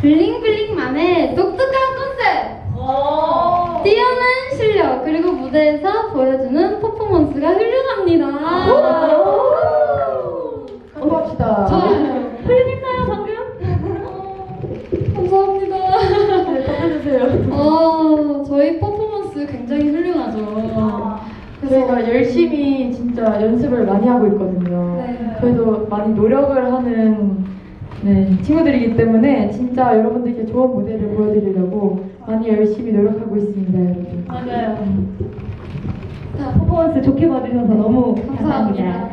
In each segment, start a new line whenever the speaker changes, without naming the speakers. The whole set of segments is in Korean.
블링블링만의 독특한 컨셉! 뛰어난 실력 그리고 무대에서 보여주는 퍼포먼스가 훌륭합니다.
공부합시다.
저
훌륭했나요 방금?
감사합니다.
네, 답해주세요.
어, 저희 퍼포먼스 굉장히 훌륭하죠.
저희가 열심히 진짜 연습을 많이 하고 있거든요.
네.
그래도 많이 노력을 하는 네, 친구들이기 때문에 진짜 여러분들께 좋은 무대를 보여드리려고 많이 열심히 노력하고 있습니다, 여러분.
맞아요. 자, 퍼포먼스 좋게 봐주셔서 너무 감사합니다.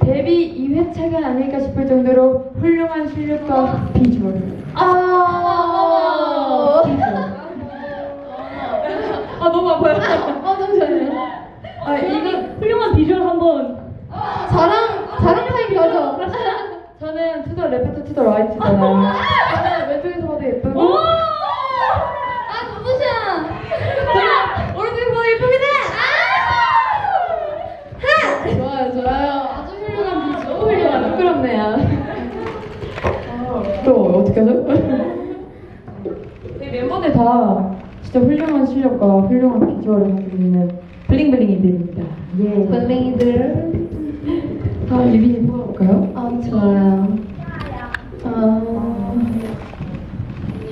데뷔 2회차가 아닐까 싶을 정도로 훌륭한 실력과 비주얼.
아,
아 너무 아파요.
아, 잠시만요.
아 이거 훌륭한 비주얼 한번.
자랑, 자랑 타임 가죠.
저는 투더 레프트 투더 라이트잖아요. 저는 왼쪽에서 봐도 예쁘고
오!
아, 눈부셔.
오른쪽에 보다 예쁩니다.
좋아요, 좋아요. 아주 훌륭한 비주.
너무 훌륭하다.
부끄럽네요. 또 어떻게 하죠? 저희 멤버들 다 진짜 훌륭한 실력과 훌륭한 비주얼을 가지고 있는 블링블링이들입니다. 예.
블링이들.
다음 유빈이 뽑아볼까요?
아, 좋아요. 어,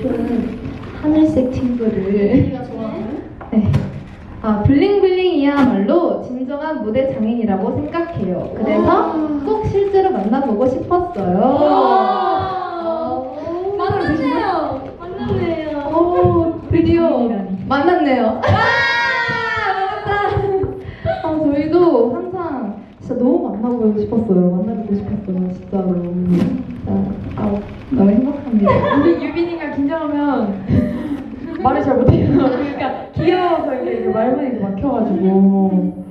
저는 하늘색 팅그를. 네. 아, 블링블링이야말로 진정한 무대 장인이라고 생각해요. 그래서 꼭 실제로 만나보고 싶었어요. 어, 만났네요. 만났네요.
오, 드디어
만났네요. 만났다. 아, 저희도 항상 진짜 너무 만나보고 싶었어요. 만나보고 싶었어요. 진짜로. 진짜, 아, 너무 행복합니다.
우리 유빈이가 긴장하면 말을 잘 못해요. 그러니까 귀여워서 이게 말만 이렇게 막혀가지고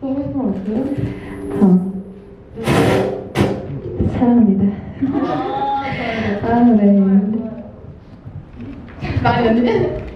너무 싶은 거 없어요?
어. 사랑합니다. 아, 네. 많이 언니?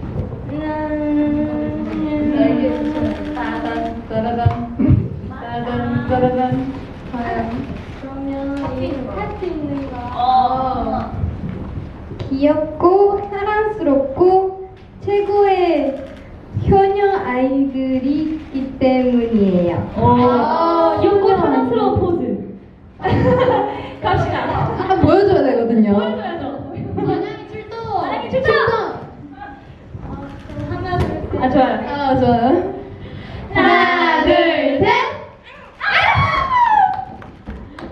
아,
귀엽고 사랑스러운 포즈. 갑시다.
한번 보여줘야 되거든요.
보여줘야죠.
만약에 출동!
만약에 출동! 아 좋아요.
아, 좋아요. 하나, 둘, 셋!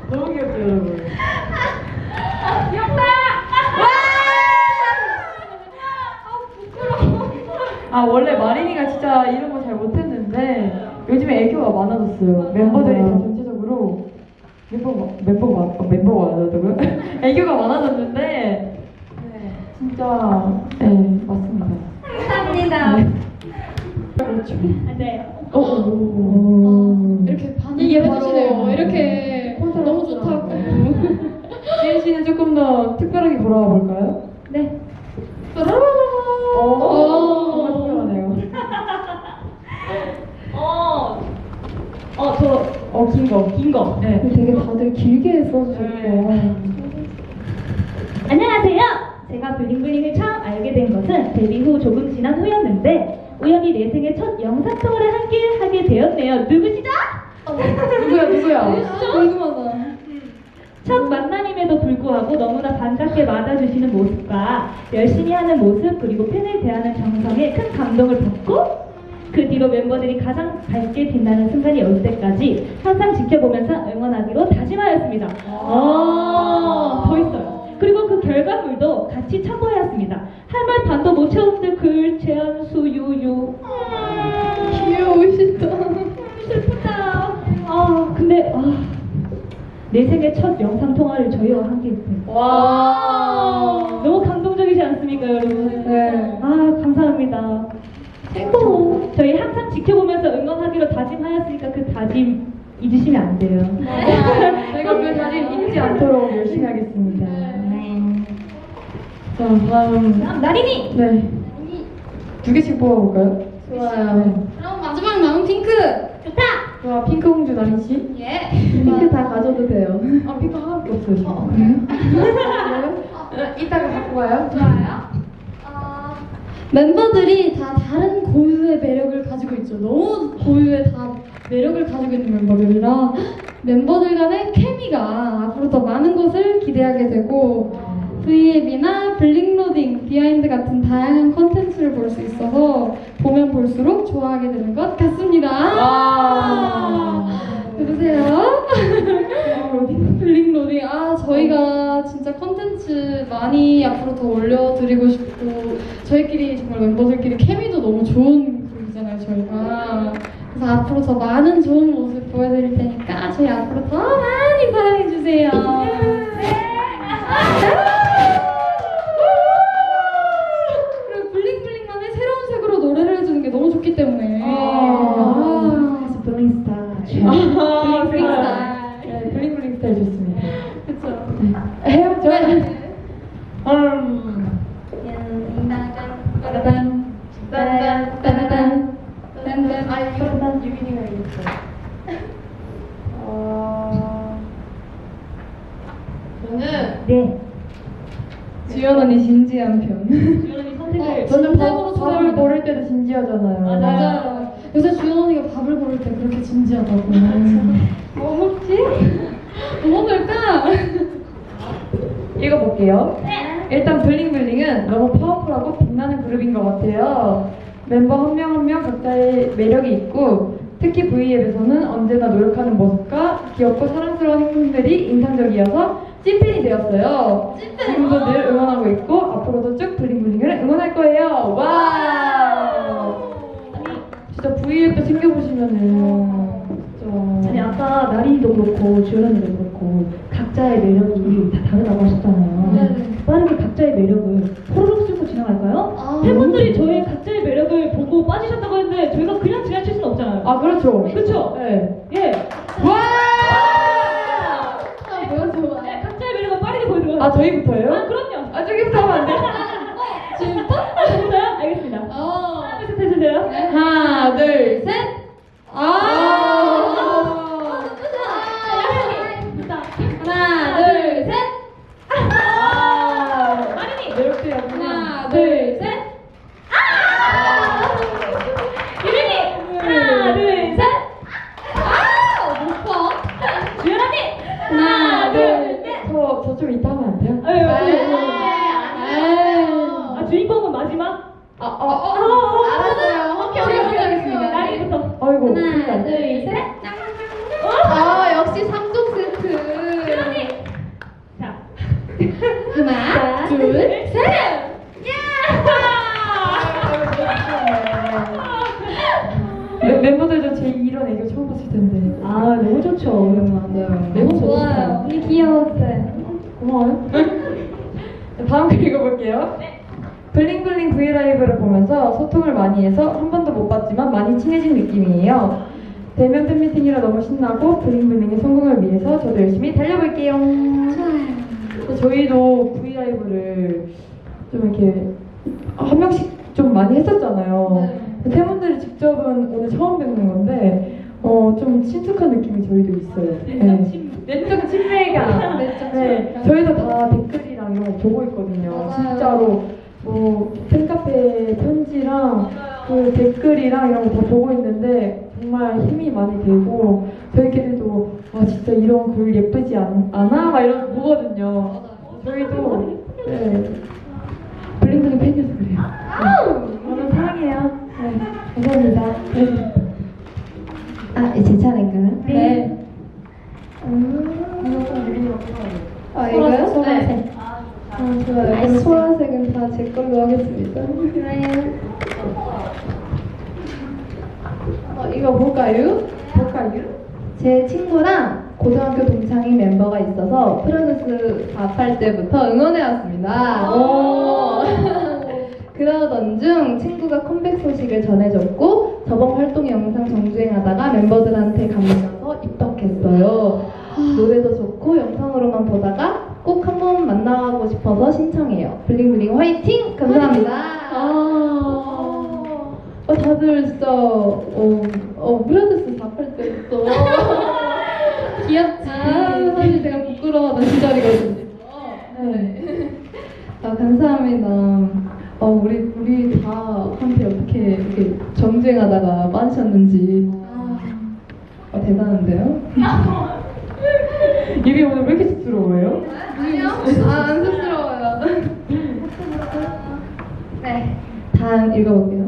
너무 귀엽죠 여러분?
귀엽다.
아 원래 마린이가 진짜 이런 거 잘 못했는데 요즘에 애교가 많아졌어요. 멤버들이 다 전체적으로 멤버가 멤버가 많- 어, 멤버가 많아졌다고요? 애교가 많아졌는데 네, 진짜 네 맞습니다.
감사합니다.
그렇죠.
안 돼요.
오, 오.
이렇게 반응을
이게 바로
해주시네요. 이렇게 너무 좋다고.
지은 씨는 조금 더 특별하게 걸어와 볼까요?
네.
오, 정말 특별하네요.
어. 어, 저,
어, 긴 거.
긴 거.
네.
되게 다들 길게 써주셨고.
네.
안녕하세요. 제가 블링블링을 처음 알게 된 것은 데뷔 후 조금 지난 후였는데 첫 영상 통화를 함께 하게 되었네요. 누구시죠?
누구야, 누구야?
궁금하다.
첫 만남임에도 불구하고 너무나 반갑게 맞아주시는 모습과 열심히 하는 모습 그리고 팬을 대하는 정성에 큰 감동을 받고 그 뒤로 멤버들이 가장 밝게 빛나는 순간이 올 때까지 항상 지켜보면서 응원하기로 다짐하였습니다. 아, 더 있어요. 그리고 그 결과물도 같이 첨부하였습니다. 할 말 반도 못 채우는데 글, 제안수, 유유. 내 생애 첫 영상 통화를 저희와 함께 했어요.
와.
너무 감동적이지 않습니까, 여러분?
네.
아, 감사합니다. 최고. 저희 항상 지켜보면서 응원하기로 다짐하였으니까 그 다짐 잊으시면 안 돼요.
제가 그 자리를 잊지 않도록 열심히 하겠습니다. 네. 자, 다음.
다음, 나린이!
네. 두 개씩 뽑아볼까요?
좋아요. 그럼 마지막 남은 핑크.
좋아, 핑크 공주 나린 씨.
예. 핑크 다 가져도 돼요.
아, 핑크 하나밖에 없어요.
어,
어, 이따가 갖고 좋아요.
좋아요. 어, 멤버들이 다 다른 고유의 매력을 가지고 있죠. 너무 고유의 다 매력을 가지고 있는 멤버들이라 멤버들 간의 케미가 앞으로 더 많은 것을 기대하게 되고 V앱이나 블링로딩, 비하인드 같은 다양한 컨텐츠를 볼 수 있어서 보면 볼수록 좋아하게 되는 것 같습니다.
와.
여보세요? 블링 로딩. 아, 저희가 진짜 컨텐츠 많이 앞으로 더 올려드리고 싶고, 저희끼리 정말 멤버들끼리 케미도 너무 좋은 그룹이잖아요, 저희가. 그래서 앞으로 더 많은 좋은 모습 보여드릴 테니까, 저희 앞으로 더 많이 사랑해주세요. 그리고 블링블링만의 새로운 색으로 노래를 해주는 게 너무 좋기 때문에.
아.
그래서 블링스타.
아,
블링블링
그래요.
스타일.
네, 블링블링 스타일 좋습니다.
그쵸.
해요, 저. 음.
따라단 따라단 따라단 딴딴
아, 이거는 유민이가 이겼어. 어... 저는
네.
주연 언니 진지한 편.
주연이 선택을.
어,
저는 밥, 밥을. 고를 때도 진지하잖아요.
맞아요. 요새 주연 언니가 밥을 고를 때 그렇게 진지하다고. 뭐 먹지? 뭐 먹을까?
읽어볼게요. 일단 블링블링은 너무 파워풀하고 빛나는 그룹인 것 같아요. 멤버 한 명 한 명 각자의 매력이 있고 특히 V앱에서는 언제나 노력하는 모습과 귀엽고 사랑스러운 행동들이 인상적이어서 찐팬이 되었어요. 지금도 늘 응원하고 있고 앞으로도 쭉 블링블링을 응원할 거예요. 와! 진짜 V앱도 챙겨보시면은 진짜
아니 아까 나린이도 그렇고 주연 언니도 그렇고 각자의 매력이 다 다르다고 하셨잖아요.
네.
빠르게 각자의 매력을 호로록 쓰고 지나갈까요?
아.
팬분들이 저희 각자의 매력을 보고 빠지셨다고 했는데 저희가 그냥 지나칠 수는 없잖아요.
아 그렇죠.
그렇죠?
네.
예.
와!
아, 뭐야, 좋아.
네, 각자의 매력을 빠르게 보여드려요.
아 저희부터요?
아, 그럼요.
아 저기부터 하면 안 돼요?
지금부터?
진짜요? 알겠습니다.
어.
하나 둘셋 해주세요.
하나, 둘, 셋.
아! 하나, 둘, 셋.
아,
마린이.
이렇게요.
하나, 둘, 셋.
유린이. 하나 둘 셋.
아! 높아.
주연 언니.
하나, 둘, 셋.
저, 저 좀 이따 하면 안 돼요?
아유, 아유,
아유.
아 주인공은 마지막.
아, 아, 아.
알았어요. 오케이, 오케이, 오케이, 알겠습니다.
나린이부터.
아이고.
하나, 둘, 셋.
어?
아, 역시 3종 세트.
주연 언니. 자.
하나, 둘, 셋.
멤- 멤버들도 제 이런 애교 처음 봤을 텐데.
아 너무 좋죠.
맞아요.
너무 좋아요. 우리 귀여웠어요.
고마워요. 다음 글 읽어볼게요. 블링블링 브이라이브를 보면서 소통을 많이 해서 한 번도 못 봤지만 많이 친해진 느낌이에요. 대면 팬미팅이라 너무 신나고 블링블링의 성공을 위해서 저도 열심히 달려볼게요.
좋아요.
저희도 브이라이브를 좀 이렇게 한 명씩 좀 많이 했었잖아요. 팬분들이 직접은 오늘 처음 뵙는 건데 어, 좀 친숙한 느낌이 저희도 있어요.
친밀.
내적 친밀감. 네,
친밀감.
저희도 다 댓글이랑 이런 거 보고 있거든요.
맞아요.
진짜로 뭐 팬카페 편지랑 그 댓글이랑 이런 거 다 보고 있는데 정말 힘이 많이 되고 저희끼리도 와 진짜 이런 글 예쁘지 않, 않아? 막 이런 거 보거든요. 저희도 네 블링블링 팬이어서 그래요. 네. 오늘 사랑해요. 네, 감사합니다. 네.
아, 제 차례인가요?
네.
아, 이거요?
소라색.
네. 아, 좋아요. 그럼 소라색은 다 제 걸로 하겠습니다. 그래요. 어, 이거 볼까요?
볼까요?
제 친구랑 고등학교 동창인 멤버가 있어서 프로듀스 밥할 때부터 응원해왔습니다. 오. 그러던 중 친구가 컴백 소식을 전해줬고 저번 활동 영상 정주행하다가 멤버들한테 감사서 입덕했어요. 노래도 좋고 영상으로만 보다가 꼭 한번 만나고 싶어서 신청해요. 블링블링 화이팅! 감사합니다. 아, 어, 다들 진짜 어, 어 브라더스 밥할 때부터 귀엽지. 아, 사실 제가 부끄러워하던 시절이거든요.
네.
아, 감사합니다. 어, 우리, 우리 다한테 어떻게 이렇게 정주행하다가 빠지셨는지. 어, 대단한데요?
입이 오늘 왜 이렇게 쑥스러워요?
아니요. 아, 안 쑥스러워요. 네. 다음 읽어볼게요.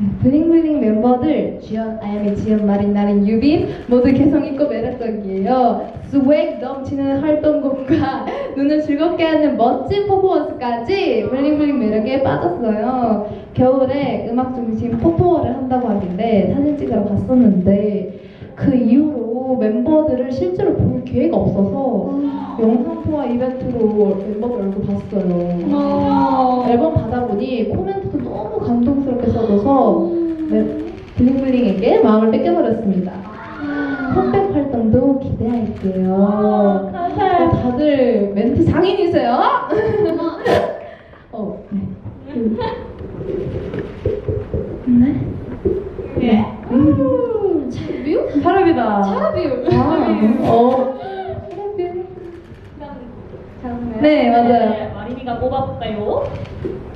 네, 블링블링 멤버들 주연, 아야미, 지연, 마린, 나린, 유빈 모두 개성 있고 매력적이에요. 스웩 넘치는 활동곡과 눈을 즐겁게 하는 멋진 퍼포먼스까지 블링블링 매력에 빠졌어요. 겨울에 음악 중심 포토월을 한다고 하길래 사진 찍으러 갔었는데 그 이후로 멤버들을 실제로 볼 기회가 없어서 영상 통화 이벤트로 멤버들 얼굴 봤어요. 앨범 받아보니 코멘트도 너무 감동스럽게 써줘서 네, 블링블링에게 마음을 뺏겨버렸습니다. 컴백 활동도 기대할게요.
감사해요.
다들 멘트 장인이세요? 어, 네. 네.
네.
음, 차비요?
사람이다.
차비요.
아,
어. 네, 맞아요.
마린이가 뽑아볼까요?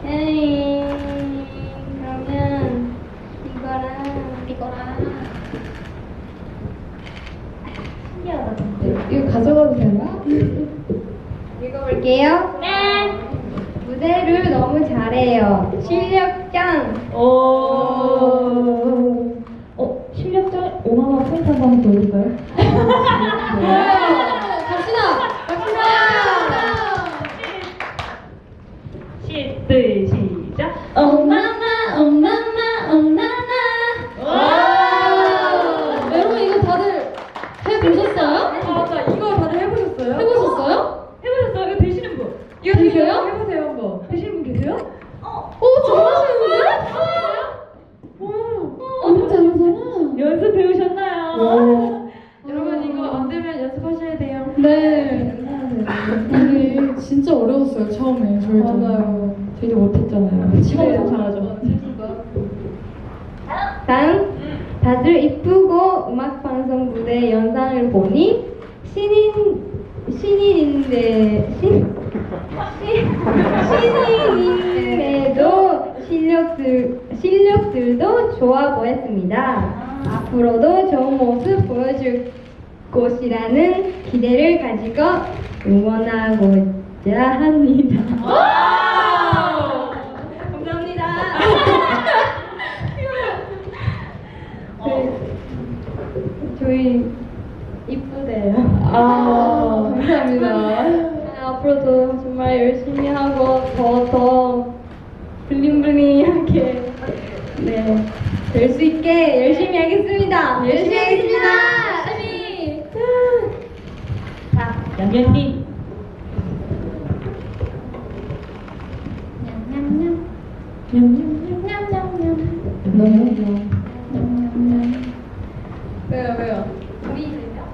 에이, 그러면 이거랑 이거랑 신기하다 근데
네, 이거 가져가도 되나?
읽어볼게요. 네. 무대를 너무 잘해요. 실력 짱
오. 어, 실력자 5만원 포인트 한 번 보여줄까요?
갑시다. 갑시다.
시들 시작.
엄마마 엄마마 엄마마
와!
여러분 이거 다들 해보셨어요?
아, 맞아. 이거 다들 해보셨어요?
해보셨어요?
해보셨어요? 이거 되시는 분?
이거
되세요?
해보세요, 한번.
되시는 분 계세요?
오 잘하시는데? 어 너무 잘하잖아
연습 배우셨나요?
오. 여러분, 이거 안 되면 연습하셔야 돼요.
네.
이게 진짜 어려웠어요, 처음에. 저희도.
맞아요.
되게 못했잖아요.
지금 엄청 잘하죠.
다음 다들 이쁘고 음악 방송 무대 영상을 보니 신인 신인인데 신, 신 신인인데도 실력들 보였습니다. 앞으로도 좋은 모습 보여줄 것이라는 기대를 가지고 응원하고자 합니다. 감사합니다. 저희 이쁘대요.
아, 감사합니다.
네, 앞으로도 정말 열심히 하고 더 더 블링블링하게 네, 될 수 있게 열심히 하겠습니다. 열심히 하겠습니다. 열심히.
자, 양현님.
냠냠냠. 냠냠냠.
왜요, 왜요?
우리 들려?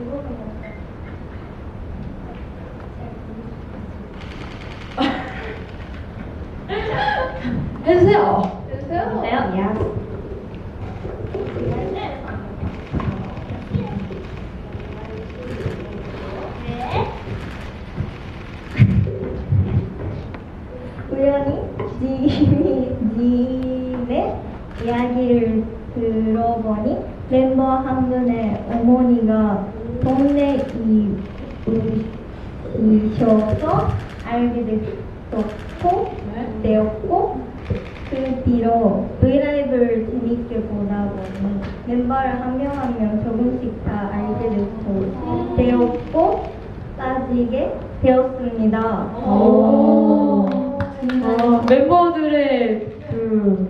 이거는 뭐?
해주세요. 해주세요.
네.
야. 우연히 지미 님의 이야기를 들어보니 멤버 한 분의 어머니가 동네 이이셔서 알게 됐었고 되었고 그 뒤로 브이라이브를 재밌게 보다 보니 멤버를 한 명 한 명 조금씩 다 알게 됐고 되었고 따지게 되었습니다.
오.
아, 멤버들의 그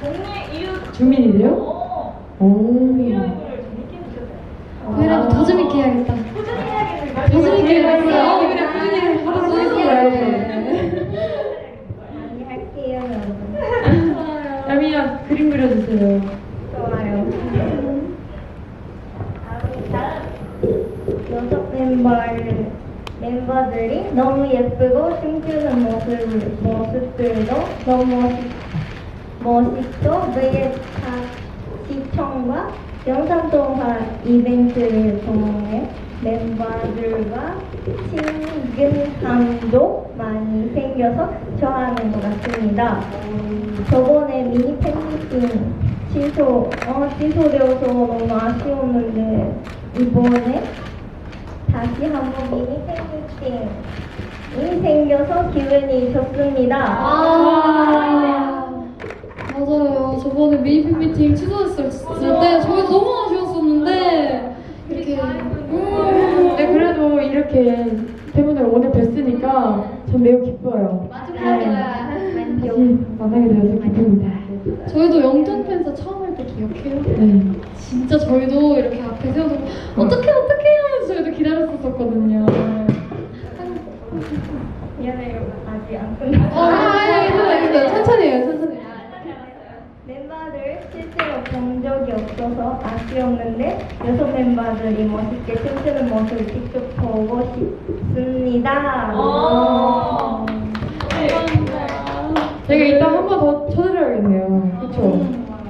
동네 이웃.
주민이세요?
오.
오.
브이라이브를 재밌게
더 재밌게 해야겠다. 많이 할게요, 여러분.
야미야 그림 그려주세요.
좋아요. 여섯 멤버 멤버들이 너무 예쁘고 춤추는 모습 모습들도 너무 멋있, 멋있고 다 시청과 통화 이벤트를 통해 멤버들과 친근함도 많이 생겨서 좋아하는 것 같습니다. 저번에 미니 팬미팅 취소, 어, 취소되어서 너무 아쉬웠는데 이번에 다시 한번 미니 팬미팅이 생겨서 기분이 좋습니다.
아, 맞아요. 저번에 미니팬 미팅 취소했을 때 저희 너무 아쉬웠었는데 이렇게 음,
네, 그래도 이렇게 팬분들 오늘 뵀으니까 전 매우 기뻐요.
맞습니다.
다시 만나게 되어서 기쁩니다.
저희도 영ton 팬서 처음 할 때 기억해요?
네.
진짜 저희도 이렇게 앞에 세워서 어떻게 어떻게 하면서 저희도 기다렸었거든요.
미안해요. 아직 안
어,
끝났어요.
아, 괜찮아요. 천천히 해요, 천천히.
멤버들 실제로 본 적이 없어서 아쉬웠는데 여섯 멤버들이 멋있게 춤추는 모습을 직접 보고 싶습니다.
어.
제가 이따 한 번 더 쳐드려야겠네요. 그쵸?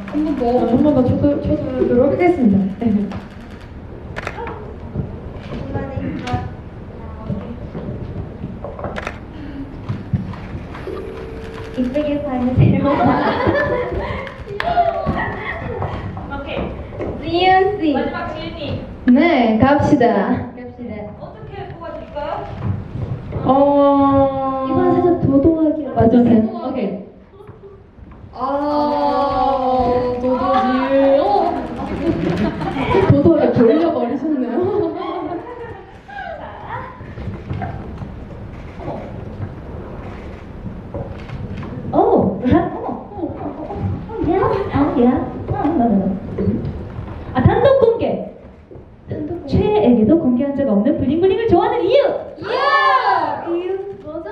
한번 더.
한 번 더 쳐드, 쳐드리도록 하겠습니다. 네.
이쁘게 봐주세요.
오케이.
지윤 씨.
마지막 지은이
네, 갑시다.
갑시다.
어떻게 뽑아줄까요?
어.
이번 살짝 도도하게 와주세요. 오케이.
아, 도도지. 어.
도도하게 돌려버리셨네요.
오, 어머, 어머, 어머, 야, 어, 야, 어, 나, 나, 나.
아 단독 공개. 최애에게도 공개한 적 없는 블링블링을 좋아하는 이유.
이야! 이유 뭐죠?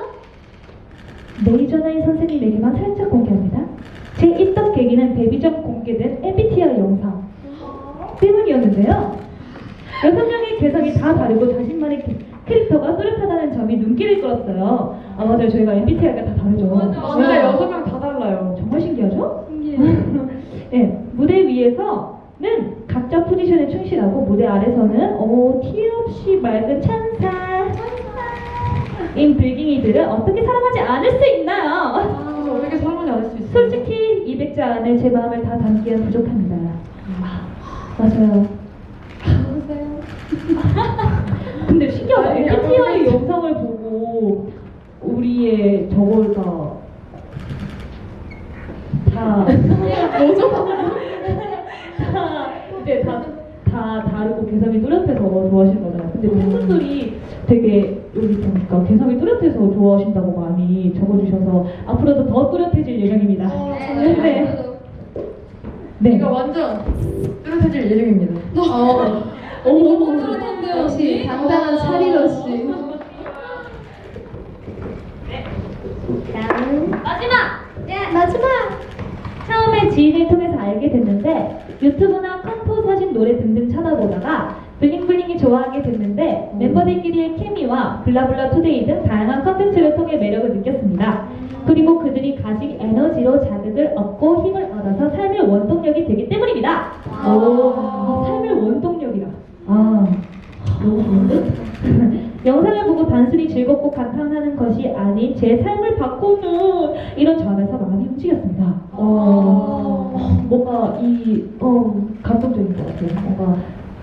메이저나인 선생님에게만 살짝 공개합니다. 제 입덕 계기는 데뷔 전 공개된 MBTI 영상 때문이었는데요. 여섯 명의 개성이 다 다르고 자신만의 캐- 캐릭터가 뚜렷하다는 눈길을 끌었어요. 아 맞아요, 저희가 MBTI가 다 다르죠.
맞아.
여섯 명 다 달라요.
정말 신기하죠?
신기해.
네, 무대 위에서는 각자 포지션에 충실하고 무대 아래서는 오, 티 없이 맑은 찬사 인 불갱이들을 어떻게 사랑하지 않을 수 있나요?
그래서 어떻게 사랑하지 않을 수 있어요?
솔직히 200자 안에 제 마음을 다 담기엔 부족합니다. 아, 맞아요. 근데 신기하다.
아니,
MBTI 영상을 보고 우리의 저걸 다, 다,
뭐죠?
다, 이제 다, 다 다르고 개성이 뚜렷해서 좋아하시는 거잖아요. 근데 팬분들이 되게 여기 보니까 개성이 뚜렷해서 좋아하신다고 많이 적어주셔서 앞으로도 더 뚜렷해질 예정입니다.
어,
네.
저는
네.
이거 완전 뚜렷해질 예정입니다.
어,
오, 너무 뚜렷한데요.
역시 당당한 샤리로 씨.
다음.
마지막!
네.
마지막.
처음에 지인을 통해서 알게 됐는데 유튜브나 컴포 사진 노래 등등 찾아보다가 블링블링이 좋아하게 됐는데 멤버들끼리의 케미와 블라블라 투데이 등 다양한 컨텐츠를 통해 매력을 느꼈습니다. 그리고 그들이 가진 에너지로 자극을 얻고 힘을 얻어서 삶의 원동력이 되기 때문입니다. 오, 삶의 원동력이라. 아, 너무 좋은데? 영상을 보고 단순히 즐겁고 감탄하는 것이 아닌 제 삶을 바꾸는 이런 점에서 마음이 움직였습니다. 어, 뭔가 이, 어, 감동적인 것 같아요. 뭔가,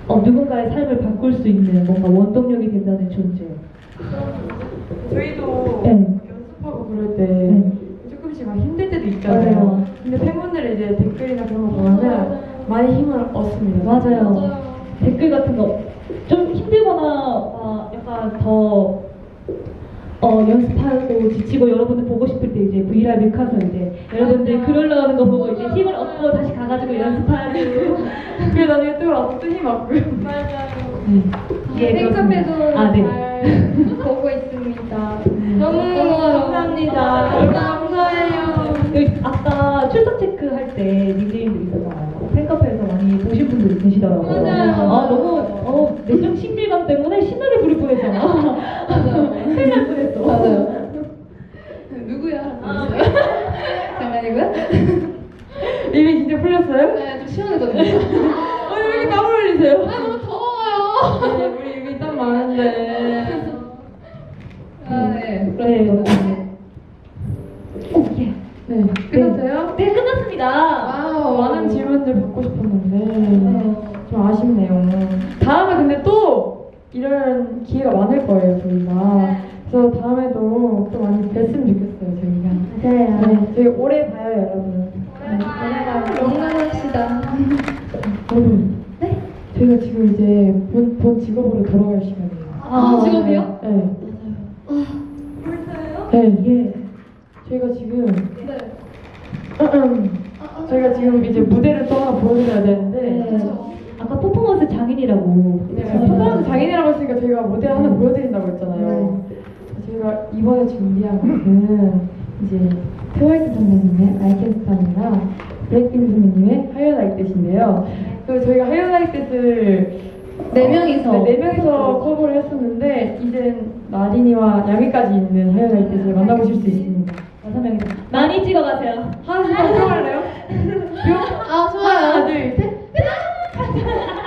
어, 누군가의 삶을 바꿀 수 있는 뭔가 원동력이 된다는 존재.
저희도
네.
연습하고 그럴 때
네.
조금씩 막 힘들 때도 있잖아요.
맞아요.
근데 팬분들의 이제 댓글이나 그런 거 보면은 많이 힘을 얻습니다.
맞아요.
맞아요.
댓글 같은 거 좀 힘들거나 더 어, 연습하고 지치고 여러분들 보고 싶을 때 이제 브이라이브 가서 이제 여러분들 글 올라오는 거 보고 이제 힘을 얻고 다시 가가지고 연습하고
그래 나중에 또또힘 얻고요.
예,
팬카페도
그렇습니다. 아, 네.
잘 보고 있습니다. 너무 감사합니다. 감사해요.
여기 아까 출석 체크 할 때 닉네임들 있었잖아요. 팬카페에서 많이 보신 분들이 계시더라고요.
맞아요.
아 너무 어, 내적 신 비감 때문에 신나게 부를 뻔했잖아.
맞아요.
큰일 날 뻔했어.
맞아요.
누구야?
장난이고요?
이미 진짜 풀렸어요?
네, 좀 시원해졌네요.
어, 왜 이렇게 땀을 흘리세요?
아, 너무 더워요.
네, 우리 이미 땀 많은데.
네, 그렇죠.
네.
끝났어요?
네, 끝났습니다.
와우.
많은 질문들 받고 싶었는데 좀 아쉽네요. 다음에 근데 또 이런 기회가 많을 거예요 저희가. 그래서 다음에도 또 많이 뵀으면 좋겠어요 저희가.
맞아요.
네, 저희 오래 봐요 여러분.
건강합시다.
여러분. 네? 저희가 지금 이제 본, 본 직업으로 돌아갈 시간이에요.
아, 직업이요?
네. 네. 예. 저희가 지금 저희가 지금 이제 무대를 또 하나 보여드려야 되는데
아까 퍼포먼스 장인이라고.
네, 퍼포먼스 장인이라고 했으니까 저희가 무대 하나 보여드린다고 했잖아요. 저희가 이번에 준비한 곡은 이제 트와이스 선배님의 Stand이랑 블랙핑크 선배님의. 그 저희가 That을
네 명이서
네, 네, 명이서 커버를 했었는데 이젠 나린이와 야미까지 있는 하연아 이태을 만나보실 수 있습니다.
다섯 명 많이 찍어가세요.
하나 둘, 셋 할래요? 아 좋아요. 하나 둘 셋.